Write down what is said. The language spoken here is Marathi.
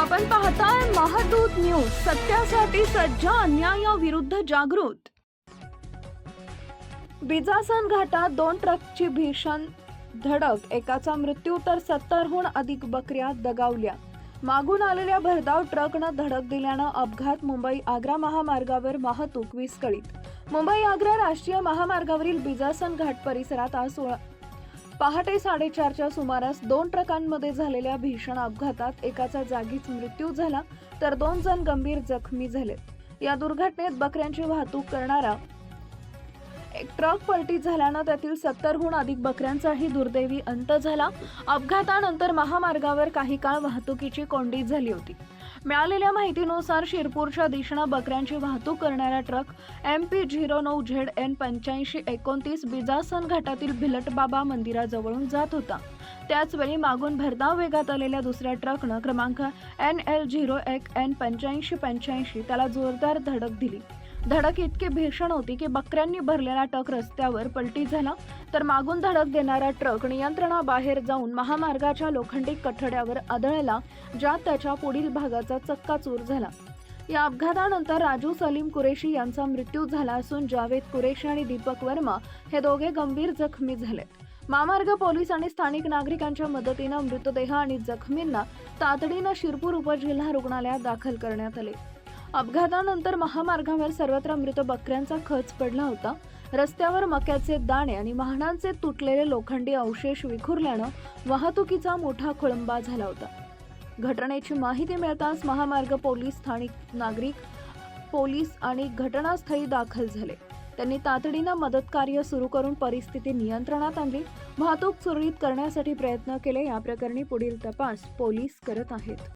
आपण पाहताय महादूत न्यूज सत्यासाठी सज्ज अन्यायाविरुद्ध जागृत. बिजासन घाटात दोन ट्रकची भीषण धडक एकाचा मृत्यू तर सत्तरहून अधिक बकऱ्या दगावल्या. मागून आलेल्या भरधाव ट्रकनं धडक दिल्यानं अपघात मुंबई आग्रा महामार्गावर वाहतूक विस्कळीत. मुंबई आग्रा राष्ट्रीय महामार्गावरील बिजासन घाट परिसरात आज सोळा पहाटे साडेचारच्या सुमारास दोन ट्रकांमध्ये झालेल्या भीषण अपघातात एकाचा जागीच मृत्यू झाला तर दोन जण गंभीर जखमी झाले. या दुर्घटनेत बकऱ्यांची वाहतूक करणारा ट्रक पलटी झाल्यानं त्यातील सत्तरहून अधिक बकऱ्यांचाही दुर्दैवी अंत झाला. अपघातानंतर महामार्गावर काही काळ वाहतुकीची कोंडी झाली होती. मिळालेल्या माहितीनुसार शिरपूरच्या दिशेनं बकऱ्यांची वाहतूक करणारा ट्रक एम पी झिरो नऊ झेड एन पंच्याऐंशी एकोणतीस बिजासन घाटातील भिलटबाबा मंदिराजवळून जात होता. त्याचवेळी मागून भरधाव वेगात आलेल्या दुसऱ्या ट्रकनं क्रमांक एन एल झिरो एक एन पंच्याऐंशी पंच्याऐंशी त्याला जोरदार धडक दिली. धडक इतकी भीषण होती की बकऱ्यांनी भरलेला ट्रक रस्त्यावर पलटी झाला. तर मागून धडक देणारा ट्रक नियंत्रणाबाहेर जाऊन महामार्गाच्या लोखंडी कठड्यावर आदळला ज्यात त्याच्या पुढील भागाचा चक्काचूर झाला. या अपघातानंतर राजू सलीम कुरेशी यांचा मृत्यू झाला असून जावेद कुरेशी आणि दीपक वर्मा हे दोघे गंभीर जखमी झाले. महामार्ग पोलीस आणि स्थानिक नागरिकांच्या मदतीनं मृतदेह आणि जखमींना तातडीनं शिरपूर उपजिल्हा रुग्णालयात दाखल करण्यात आले. अपघातानंतर महामार्गावर सर्वत्र मृत बकऱ्यांचा खच पडला होता. रस्त्यावर मक्याचे दाणे आणि वाहनांचे तुटलेले लोखंडी अवशेष विखुरल्यानं वाहतुकीचा मोठा खोळंबा झाला होता. घटनेची माहिती मिळताच महामार्ग पोलीस स्थानिक नागरिक पोलीस आणि घटनास्थळी दाखल झाले. त्यांनी तातडीनं मदत कार्य सुरू करून परिस्थिती नियंत्रणात आणली. वाहतूक सुरळीत करण्यासाठी प्रयत्न केले. या प्रकरणी पुढील तपास पोलीस करत आहेत.